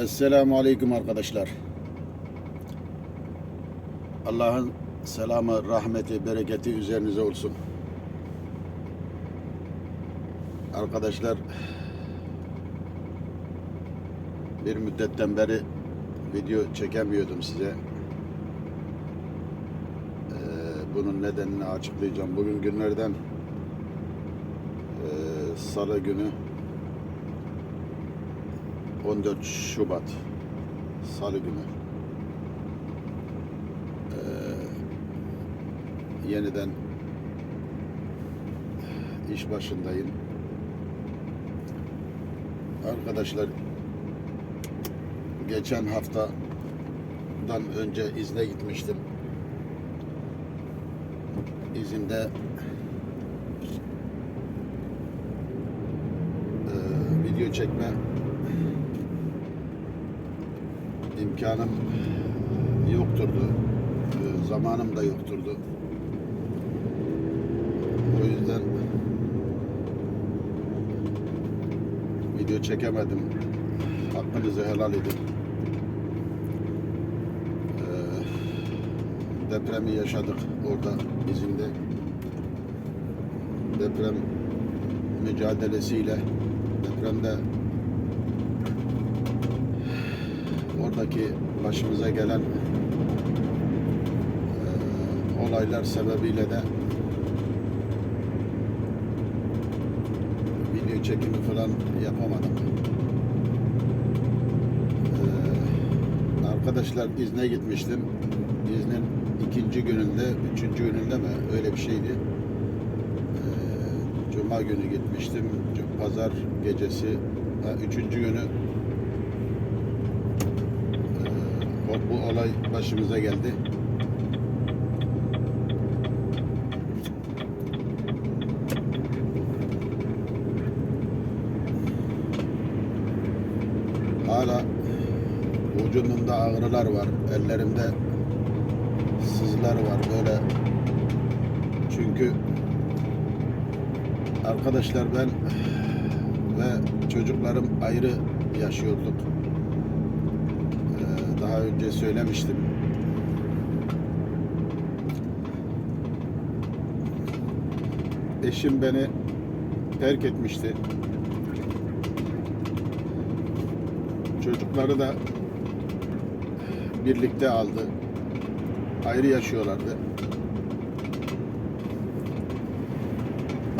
Esselamu Aleyküm arkadaşlar. Allah'ın selamı, rahmeti, bereketi üzerinize olsun. Arkadaşlar bir müddetten beri video çekemiyordum size. Ee, bunun nedenini açıklayacağım. Bugün günlerden ee, Salı günü 14 Şubat Salı günü Ee, yeniden iş başındayım. Arkadaşlar geçen haftadan önce izne gitmiştim. İzinde e, video çekme imkanım yokturdu. Ee, Zamanım da yokturdu. O yüzden video çekemedim. Hakkınızı helal edin. Ee, Depremi yaşadık orada izinde. Deprem mücadelesiyle depremde oradaki başımıza gelen eee, olaylar sebebiyle de video çekimi falan yapamadım. Eee, arkadaşlar izne gitmiştim. İznin ikinci gününde, üçüncü gününde mi öyle bir şeydi. Eee, Cuma günü gitmiştim. Pazar gecesi, ha, üçüncü günü o, bu olay başımıza geldi. Hala vücudumda ağrılar var, ellerimde sızılar var böyle. Çünkü arkadaşlar ben ve çocuklarım ayrı yaşıyorduk. Önce söylemiştim. Eşim beni terk etmişti. Çocukları da birlikte aldı. Ayrı yaşıyorlardı.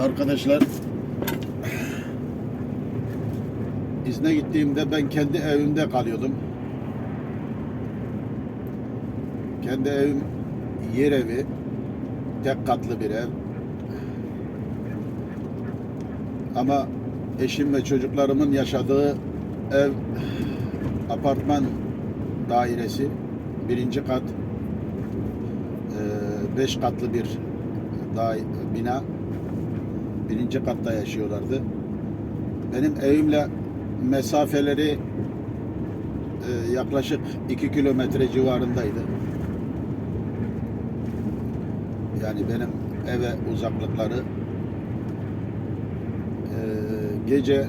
Arkadaşlar izne gittiğimde ben kendi evimde kalıyordum. Kendi evim yer evi. Tek katlı bir ev. Ama eşim ve çocuklarımın yaşadığı ev apartman dairesi. Birinci kat. eee, Beş katlı bir bina. Birinci katta yaşıyorlardı. Benim evimle mesafeleri eee, yaklaşık 2 kilometre civarındaydı. Yani benim eve uzaklıkları eee, gece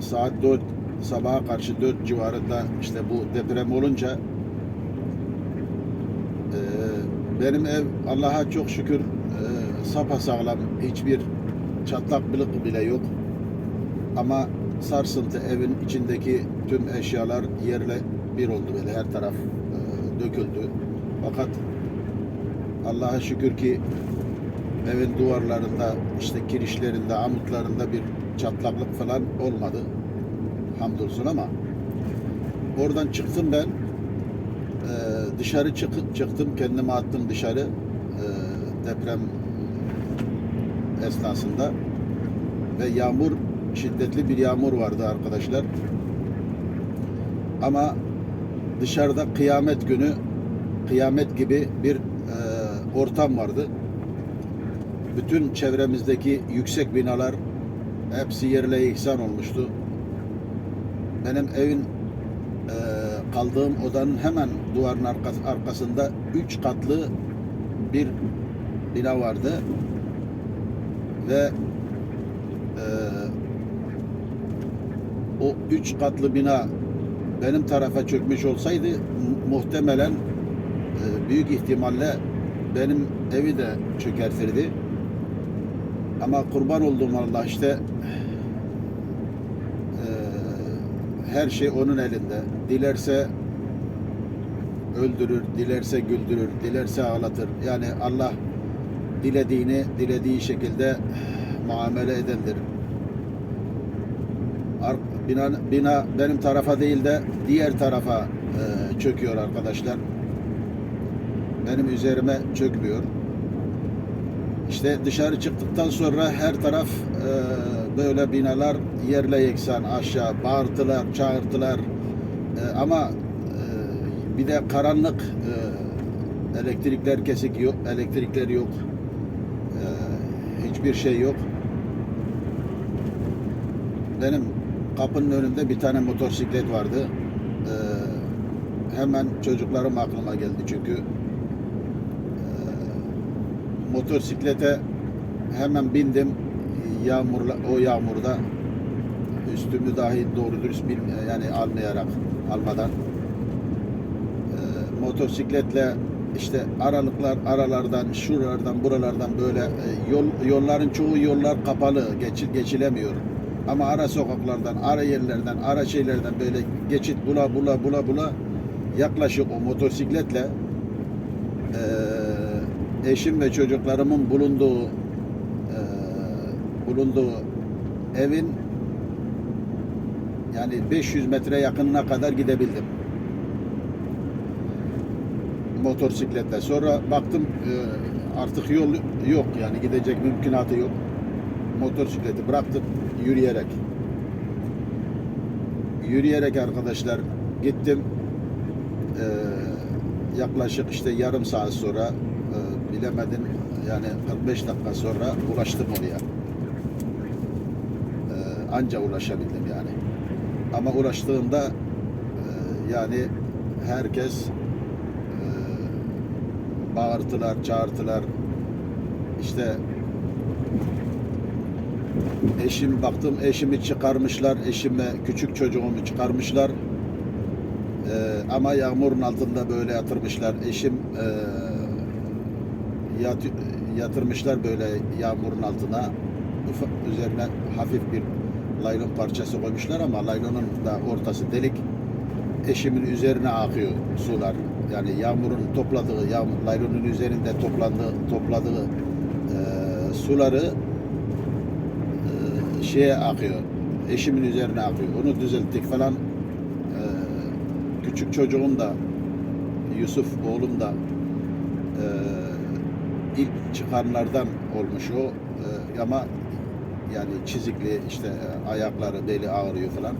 saat 4 sabaha karşı 4 civarında işte bu deprem olunca eee, benim ev Allah'a çok şükür eee sapasağlam hiçbir çatlak bılık bile yok. Ama sarsıntı evin içindeki tüm eşyalar yerle bir oldu böyle her taraf eee, döküldü. Fakat Allah'a şükür ki evin duvarlarında, işte kirişlerinde, amutlarında bir çatlaklık falan olmadı. Hamdolsun ama oradan çıktım ben. Ee, dışarı çık- çıktım, kendimi attım dışarı ee, deprem esnasında ve yağmur şiddetli bir yağmur vardı arkadaşlar. Ama dışarıda kıyamet günü kıyamet gibi bir ortam vardı. Bütün çevremizdeki yüksek binalar hepsi yerle yeksan olmuştu. Benim evin e, kaldığım odanın hemen duvarın arkas- arkasında üç katlı bir bina vardı ve e, o üç katlı bina benim tarafa çökmüş olsaydı mu- muhtemelen e, büyük ihtimalle benim evi de çökertirdi. Ama kurban olduğum Allah işte e, her şey onun elinde. Dilerse öldürür, dilerse güldürür, dilerse ağlatır. Yani Allah dilediğini dilediği şekilde muamele edendir. Bina, bina benim tarafa değil de diğer tarafa e, çöküyor arkadaşlar. Benim üzerime çökmüyor. İşte dışarı çıktıktan sonra her taraf e, böyle binalar yerle yeksan aşağı bağırtılar, çağırtılar. E, ama e, bir de karanlık e, elektrikler kesik yok, elektrikler yok. E, hiçbir şey yok. Benim kapının önünde bir tane motosiklet vardı. Ee, hemen çocuklarım aklıma geldi çünkü motosiklete hemen bindim. Yağmurla o yağmurda üstümü dahi doğru dürüst bilme, yani almayarak almadan Ee, motosikletle işte aralıklar aralardan şuralardan buralardan böyle e, yol yolların çoğu yollar kapalı geçil geçilemiyor. Ama ara sokaklardan ara yerlerden ara şeylerden böyle geçit bula bula bula bula yaklaşık o motosikletle e, eşim ve çocuklarımın bulunduğu e, bulunduğu evin yani 500 metre yakınına kadar gidebildim motosikletle. Sonra baktım e, artık yol yok yani gidecek mümkünatı yok. Motosikleti bıraktım yürüyerek. Yürüyerek arkadaşlar gittim. E, yaklaşık işte yarım saat sonra e, bilemedin yani 45 dakika sonra ulaştım oraya. E, anca ulaşabildim yani. Ama ulaştığımda e, yani herkes e, bağırtılar, çağırtılar. İşte eşim baktım eşimi çıkarmışlar, eşime küçük çocuğumu çıkarmışlar. Ee, ama yağmurun altında böyle yatırmışlar. Eşim e, yat, yatırmışlar böyle yağmurun altına. Üzerine hafif bir laylon parçası koymuşlar ama laylonun da ortası delik. Eşimin üzerine akıyor sular. Yani yağmurun topladığı, yağmur, laylonun üzerinde toplandığı, topladığı e, suları e, şeye akıyor. Eşimin üzerine akıyor. Onu düzelttik falan. E, küçük çocuğum da Yusuf oğlum da e, ilk çıkanlardan olmuş o. E, ama yani çizikli işte e, ayakları beli ağrıyor falan.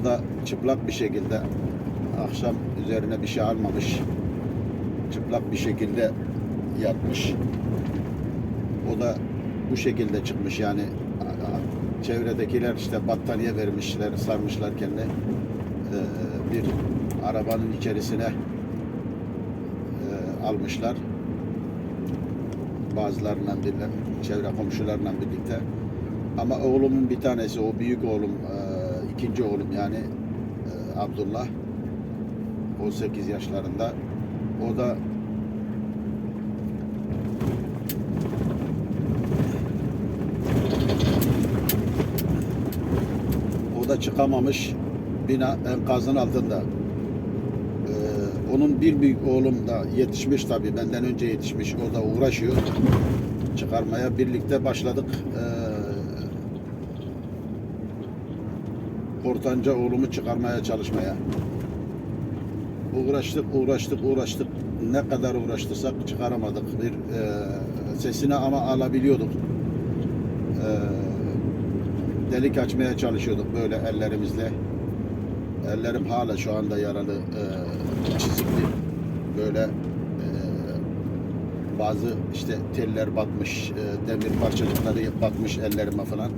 O da çıplak bir şekilde akşam üzerine bir şey almamış. Çıplak bir şekilde yatmış. O da bu şekilde çıkmış yani çevredekiler işte battaniye vermişler, sarmışlar kendine. Ee, bir arabanın içerisine e, almışlar. Bazılarından birle, çevre komşularla birlikte. Ama oğlumun bir tanesi, o büyük oğlum, e, ikinci oğlum yani e, Abdullah. 18 yaşlarında. O da o da çıkamamış bina enkazın altında. Ee, onun bir büyük oğlum da yetişmiş tabii benden önce yetişmiş. O da uğraşıyor. Çıkarmaya birlikte başladık. Ee, ortanca oğlumu çıkarmaya çalışmaya. Uğraştık, uğraştık, uğraştık. Ne kadar uğraştırsak çıkaramadık. Bir e, sesini ama alabiliyorduk. E, delik açmaya çalışıyorduk böyle ellerimizle. Ellerim hala şu anda yaralı, e, çizikli. Böyle e, bazı işte teller batmış, e, demir parçacıkları batmış ellerime falan.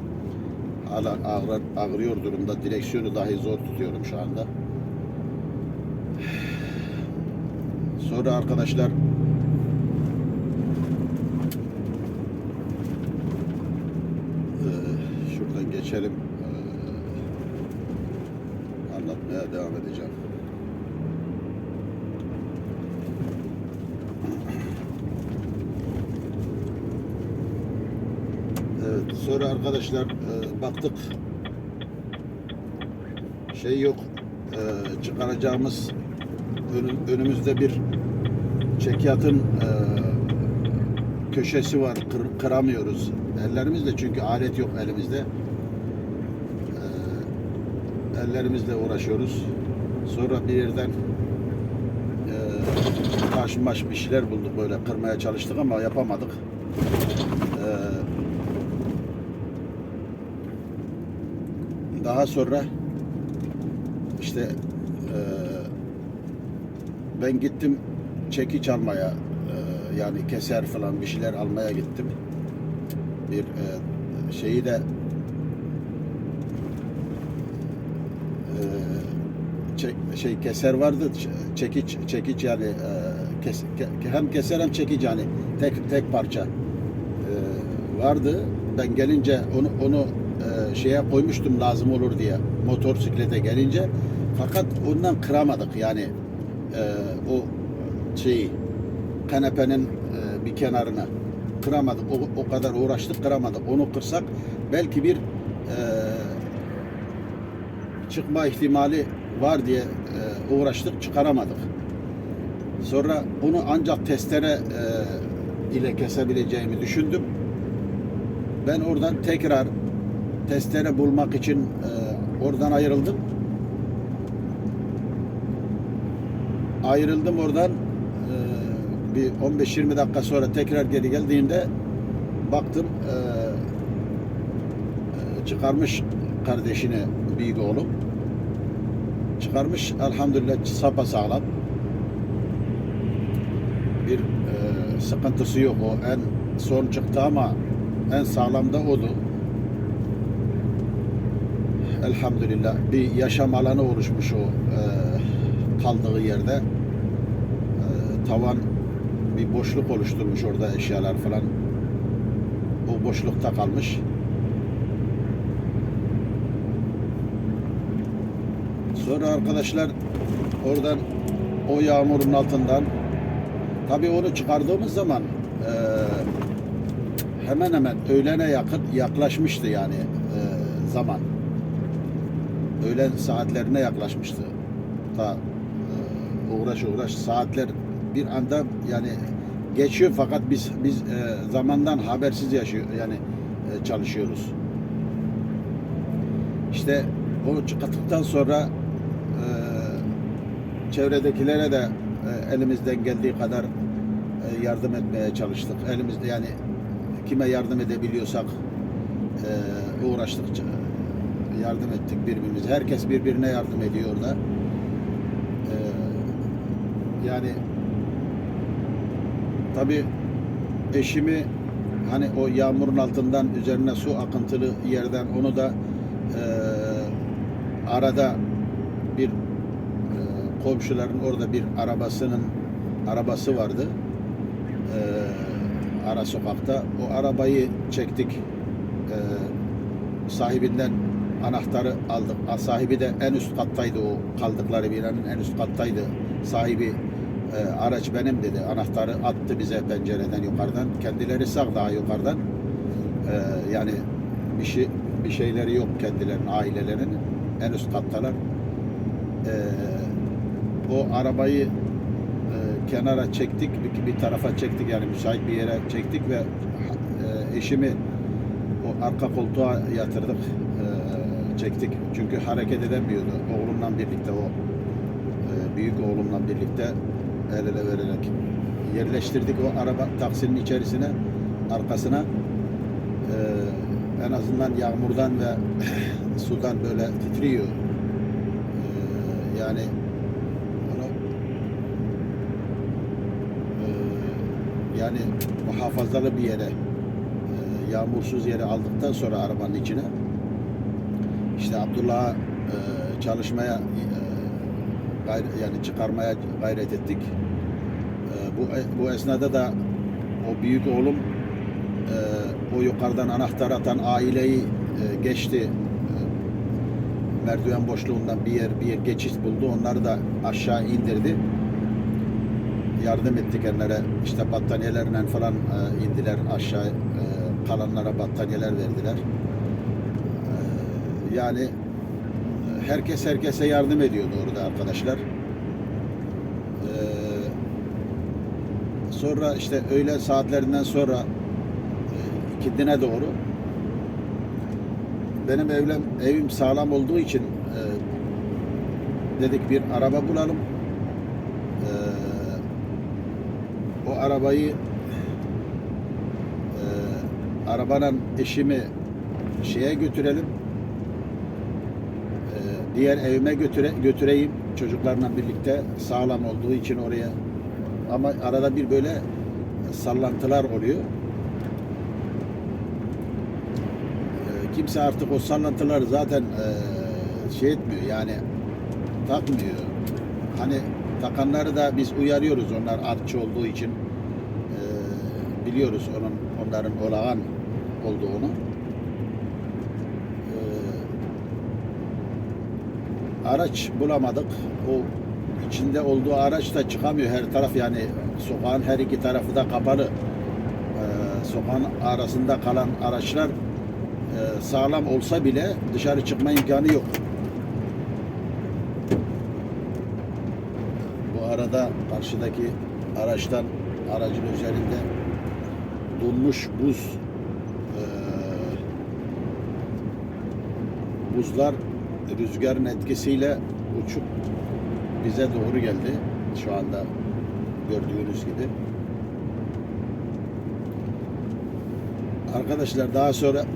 Hala ağrır, ağrıyor durumda. Direksiyonu dahi zor tutuyorum şu anda. Sonra arkadaşlar eee, şuradan geçelim. Arkadaşlar e, baktık. Şey yok e, çıkaracağımız önü- önümüzde bir çekyatın e, köşesi var. Kır- kıramıyoruz. Ellerimizle çünkü alet yok elimizde. E, ellerimizle uğraşıyoruz. Sonra bir yerden e, taş bir şeyler bulduk böyle kırmaya çalıştık ama yapamadık E, daha sonra işte e, ben gittim çekiç almaya e, yani keser falan bir şeyler almaya gittim. Bir e, şeyi de e, şey keser vardı çekiç çekiç yani e, kes, ke- hem keser hem çekiç yani tek tek parça e, vardı. Ben gelince onu onu e, şeye koymuştum lazım olur diye motosiklete gelince fakat ondan kıramadık yani e, o şeyi kanepenin e, bir kenarına kıramadık. O, o kadar uğraştık kıramadık. Onu kırsak belki bir e, çıkma ihtimali var diye e, uğraştık çıkaramadık. Sonra bunu ancak testere e, ile kesebileceğimi düşündüm. Ben oradan tekrar testere bulmak için e, oradan ayrıldım. Ayrıldım oradan e, bir 15-20 dakika sonra tekrar geri geldiğimde baktım e, çıkarmış kardeşini büyük oğlum. Çıkarmış elhamdülillah sapa sağlam. Bir e, sıkıntısı yok o en son çıktı ama en sağlam da odu. Elhamdülillah bir yaşam alanı oluşmuş o e, kaldığı yerde. E, tavan bir boşluk oluşturmuş orada eşyalar falan. O boşlukta kalmış. Sonra arkadaşlar oradan o yağmurun altından tabii onu çıkardığımız zaman e, hemen hemen öğlene yakın yaklaşmıştı yani e, zaman. Öğlen saatlerine yaklaşmıştı. Ta e, uğraş uğraş saatler bir anda yani geçiyor fakat biz biz e, zamandan habersiz yaşıyor yani e, çalışıyoruz. İşte o çıkarttıktan sonra çevredekilere de elimizden geldiği kadar yardım etmeye çalıştık. Elimizde yani kime yardım edebiliyorsak e, uğraştık, yardım ettik birbirimize. Herkes birbirine yardım ediyor orada. E, yani tabi eşimi hani o yağmurun altından üzerine su akıntılı yerden onu da e, arada bir e, komşuların orada bir arabasının arabası vardı. E, ara sokakta. O arabayı çektik. E, sahibinden anahtarı aldık. A, Sahibi de en üst kattaydı o kaldıkları binanın en üst kattaydı. Sahibi e, araç benim dedi. Anahtarı attı bize pencereden yukarıdan. Kendileri sağ daha yukarıdan. E, yani bir şey bir şeyleri yok kendilerinin ailelerinin en üst kattalar. E, o arabayı e, kenara çektik bir, bir tarafa çektik yani müsait bir yere çektik ve e, eşimi o arka koltuğa yatırdık çektik. Çünkü hareket edemiyordu. Oğlumla birlikte o e, büyük oğlumla birlikte el ele vererek yerleştirdik o araba taksinin içerisine arkasına. E, en azından yağmurdan ve sudan böyle titriyor. E, yani onu e, yani muhafazalı bir yere e, yağmursuz yere aldıktan sonra arabanın içine işte Abdullah'a e, çalışmaya e, gayr- yani çıkarmaya gayret ettik. E, bu bu esnada da o büyük oğlum e, o yukarıdan anahtar atan aileyi e, geçti. E, merdiven boşluğundan bir yer bir yer geçiş buldu. Onları da aşağı indirdi. Yardım ettik onlara. İşte battaniyelerle falan e, indiler aşağı. E, kalanlara battaniyeler verdiler. E, yani e, herkes herkese yardım ediyordu orada arkadaşlar. E, sonra işte öğle saatlerinden sonra e, ikindine doğru benim evim, evim sağlam olduğu için e, dedik bir araba bulalım. E, o arabayı e, arabanın eşimi şeye götürelim. Diğer evime götüre, götüreyim çocuklarla birlikte sağlam olduğu için oraya. Ama arada bir böyle sallantılar oluyor. E, kimse artık o sallantıları zaten e, şey etmiyor yani takmıyor. Hani takanları da biz uyarıyoruz onlar artçı olduğu için e, biliyoruz onun onların olağan olduğunu. Araç bulamadık. O içinde olduğu araç da çıkamıyor her taraf yani sokağın her iki tarafı da kapalı. E, sokağın arasında kalan araçlar e, sağlam olsa bile dışarı çıkma imkanı yok. Bu arada karşıdaki araçtan aracın üzerinde donmuş buz e, buzlar rüzgarın etkisiyle uçup bize doğru geldi. Şu anda gördüğünüz gibi. Arkadaşlar daha sonra eee,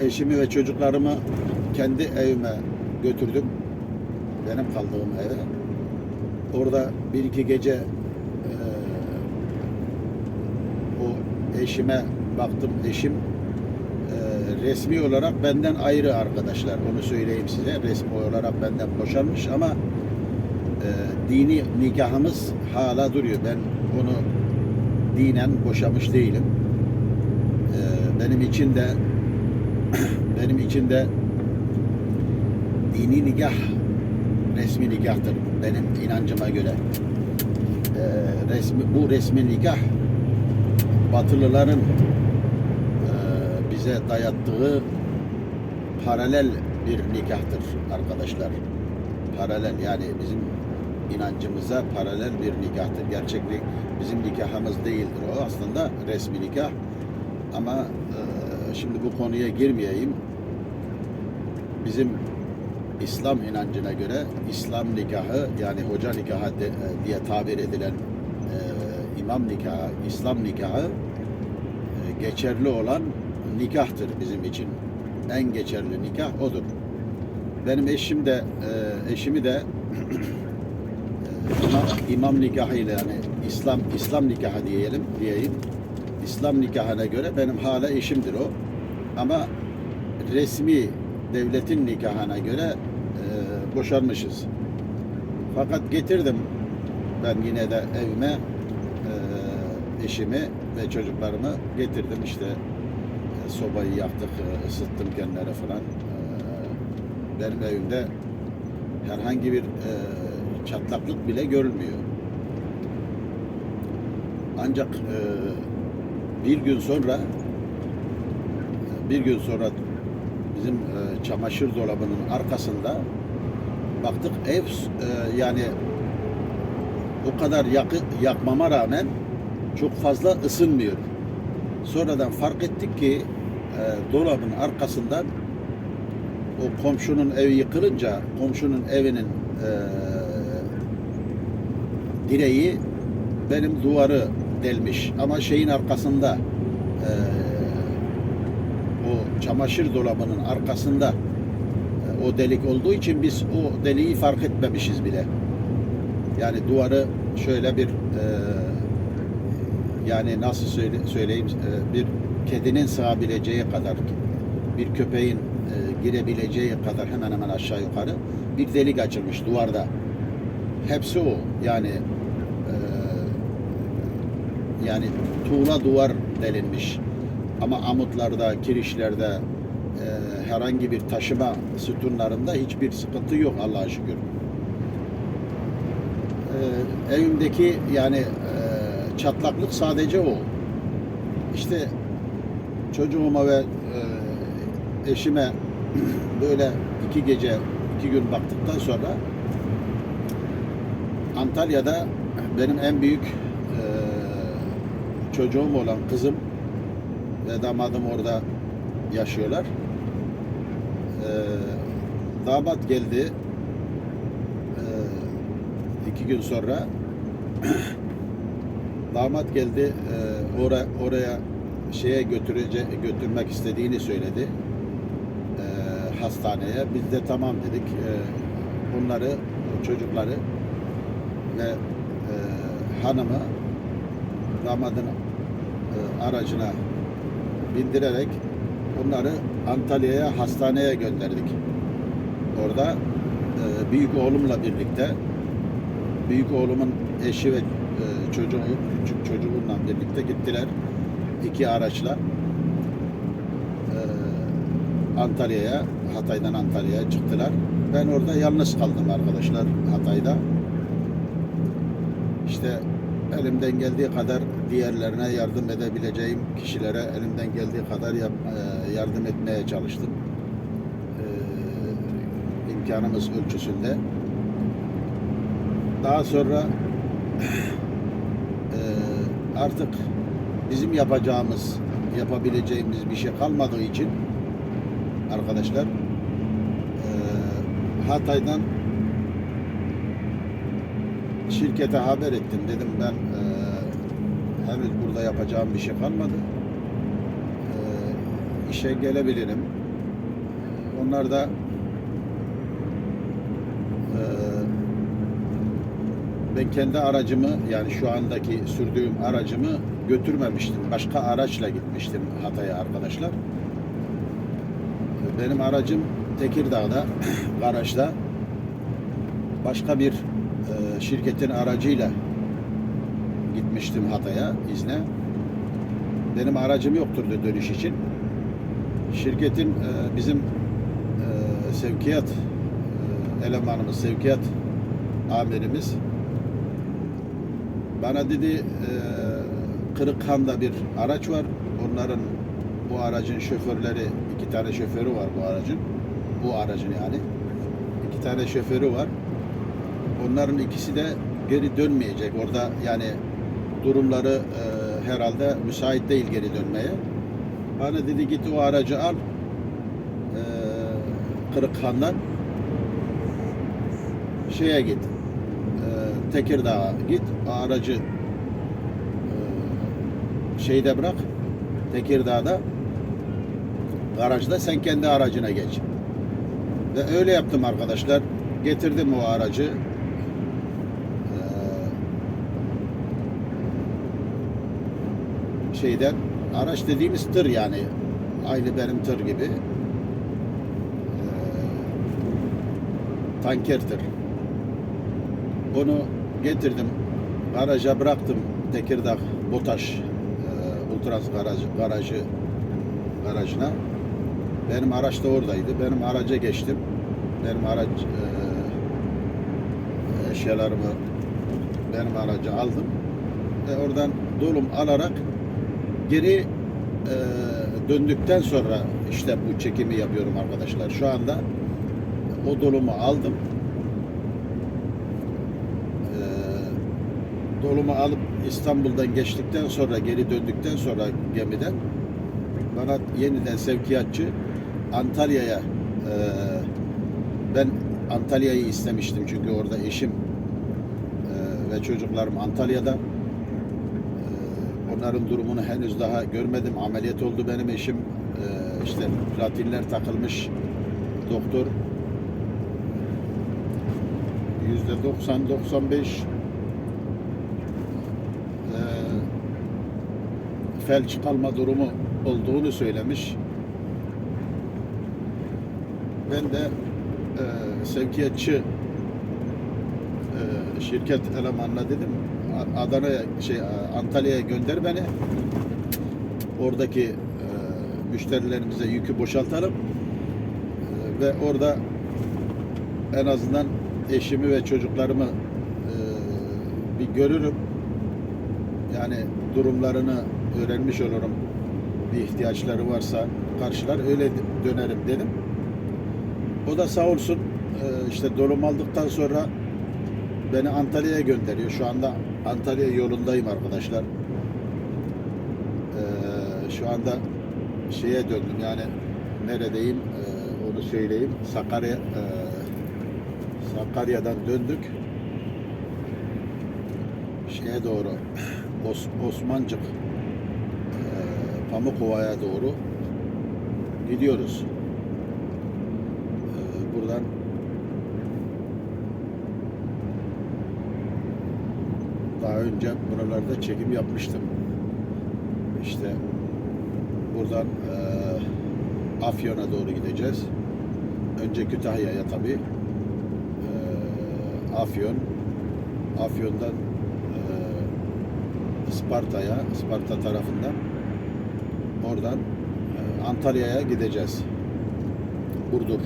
eşimi ve çocuklarımı kendi evime götürdüm. Benim kaldığım eve. Orada bir iki gece eee, o eşime baktım. Eşim resmi olarak benden ayrı arkadaşlar. Onu söyleyeyim size. Resmi olarak benden boşanmış ama eee, dini nikahımız hala duruyor. Ben onu dinen boşamış değilim. Ee, benim için de benim için de dini nikah resmi nikahtır benim inancıma göre. Ee, resmi bu resmi nikah Batılıların e, bize dayattığı paralel bir nikahtır arkadaşlar. Paralel yani bizim inancımıza paralel bir nikahtır. Gerçeklik bizim nikahımız değildir o aslında resmi nikah. Ama e, şimdi bu konuya girmeyeyim. Bizim İslam inancına göre İslam nikahı yani hoca nikahı de- e, diye tabir edilen e, imam nikahı, İslam nikahı e, geçerli olan nikahtır bizim için. En geçerli nikah odur. Benim eşim de e, eşimi de imam, imam nikahıyla yani İslam İslam nikahı diyelim diyeyim. İslam nikahına göre benim hala eşimdir o. Ama resmi devletin nikahına göre e, boşanmışız. Fakat getirdim ben yine de evime e, eşimi ve çocuklarımı getirdim işte sobayı yaktık, e, ısıttım kendileri falan. E, benim evimde herhangi bir e, çatlaklık bile görülmüyor. Ancak bir gün sonra bir gün sonra bizim çamaşır dolabının arkasında baktık ev yani o kadar yakı, yakmama rağmen çok fazla ısınmıyor. Sonradan fark ettik ki e, dolabın arkasından o komşunun evi yıkılınca komşunun evinin e, direği benim duvarı delmiş ama şeyin arkasında e, o çamaşır dolabının arkasında e, o delik olduğu için biz o deliği fark etmemişiz bile. Yani duvarı şöyle bir e, yani nasıl söyle, söyleyeyim e, bir kedinin sığabileceği kadar bir köpeğin e, girebileceği kadar hemen hemen aşağı yukarı bir delik açılmış duvarda. Hepsi o. Yani e, yani tuğla duvar delinmiş. Ama amutlarda, kirişlerde e, herhangi bir taşıma sütunlarında hiçbir sıkıntı yok Allah'a şükür. E, evimdeki yani e, çatlaklık sadece o. İşte çocuğuma ve e, eşime böyle iki gece, iki gün baktıktan sonra Antalya'da benim en büyük e, çocuğum olan kızım ve damadım orada yaşıyorlar. E, damat geldi e, iki gün sonra damat geldi e, ora, oraya şeye götürece götürmek istediğini söyledi e, hastaneye. Biz de tamam dedik. E, onları, çocukları ve e, hanımı damadın e, aracına bindirerek onları Antalya'ya hastaneye gönderdik. Orada e, büyük oğlumla birlikte büyük oğlumun eşi ve e, çocuğu küçük çocuğunla birlikte gittiler iki araçla Antalya'ya Hatay'dan Antalya'ya çıktılar. Ben orada yalnız kaldım arkadaşlar Hatay'da. İşte elimden geldiği kadar diğerlerine yardım edebileceğim kişilere elimden geldiği kadar yap- yardım etmeye çalıştım. E, imkanımız ölçüsünde. Daha sonra artık bizim yapacağımız, yapabileceğimiz bir şey kalmadığı için arkadaşlar Hatay'dan şirkete haber ettim. Dedim ben e, henüz burada yapacağım bir şey kalmadı. E, işe gelebilirim. Onlar da e, ben kendi aracımı yani şu andaki sürdüğüm aracımı götürmemiştim. Başka araçla gitmiştim Hatay'a arkadaşlar. Benim aracım Tekirdağ'da garajda başka bir e, şirketin aracıyla gitmiştim Hatay'a izne. Benim aracım yoktur dönüş için. Şirketin e, bizim e, sevkiyat e, elemanımız, sevkiyat amirimiz bana dedi e, Kırıkhan'da bir araç var. Onların bu aracın şoförleri, iki tane şoförü var bu aracın. Bu aracın yani. İki tane şoförü var. Onların ikisi de geri dönmeyecek. Orada yani durumları e, herhalde müsait değil geri dönmeye. Bana dedi git o aracı al. E, Kırıkhan'dan şeye git. E, Tekirdağ'a git. Aracı e, şeyde bırak. Tekirdağ'da garajda sen kendi aracına geç. Ve öyle yaptım arkadaşlar. Getirdim o aracı. Ee, şeyden araç dediğimiz tır yani aynı benim tır gibi Ee, tanker tır onu getirdim garaja bıraktım Tekirdağ Botaş e, Ultras garajı, garajı garajına benim araç da oradaydı benim araca geçtim benim araç e, eşyalarımı benim araca aldım ve oradan dolum alarak geri e, döndükten sonra işte bu çekimi yapıyorum arkadaşlar. Şu anda o dolumu aldım. Dolumu alıp İstanbul'dan geçtikten sonra geri döndükten sonra gemiden bana yeniden sevkiyatçı Antalya'ya e, ben Antalya'yı istemiştim çünkü orada eşim e, ve çocuklarım Antalya'da. E, onların durumunu henüz daha görmedim. Ameliyat oldu benim eşim. E, işte platinler takılmış. Doktor yüzde 90 95 e, felç kalma durumu olduğunu söylemiş. Ben de e, sevkiyatçı e, şirket elemanına dedim Adana'ya şey e, Antalya'ya gönder beni. Oradaki e, müşterilerimize yükü boşaltalım. Ee, ve orada en azından eşimi ve çocuklarımı e, bir görürüm. Yani durumlarını öğrenmiş olurum. Bir ihtiyaçları varsa karşılar öyle dönerim dedim. O da sağ olsun e, işte dolum aldıktan sonra beni Antalya'ya gönderiyor. Şu anda Antalya yolundayım arkadaşlar. Ee, şu anda şeye döndüm yani neredeyim ee, onu söyleyeyim. Sakarya Sakarya'dan döndük. Şeye doğru Os, Osmancık Pamukova'ya doğru gidiyoruz. Ee, buradan daha önce buralarda çekim yapmıştım. İşte buradan eee, Afyon'a doğru gideceğiz. Önce Kütahya'ya tabii. Eee, Afyon. Afyon'dan eee, Isparta'ya, Isparta tarafından oradan eee, Antalya'ya gideceğiz. Burdur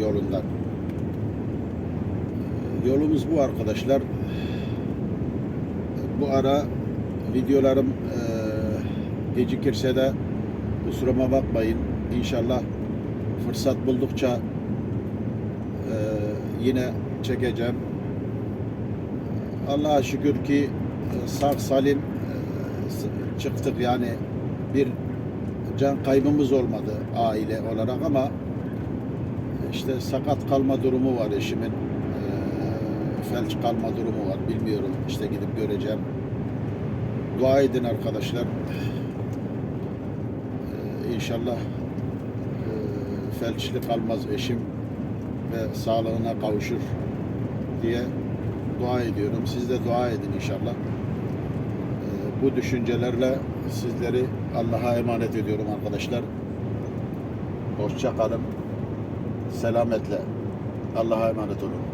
yolundan. Eee, Yolumuz bu arkadaşlar bu ara videolarım gecikirse de kusuruma bakmayın. İnşallah fırsat buldukça yine çekeceğim. Allah'a şükür ki sağ salim çıktık yani bir can kaybımız olmadı aile olarak ama işte sakat kalma durumu var eşimin. Eee, felç kalma durumu var. Bilmiyorum. İşte gidip göreceğim. Dua edin arkadaşlar. Eee inşallah eee, felçli kalmaz eşim ve sağlığına kavuşur diye dua ediyorum. Siz de dua edin inşallah. Eee, bu düşüncelerle sizleri Allah'a emanet ediyorum arkadaşlar. Hoşça kalın. Selametle. Allah'a emanet olun.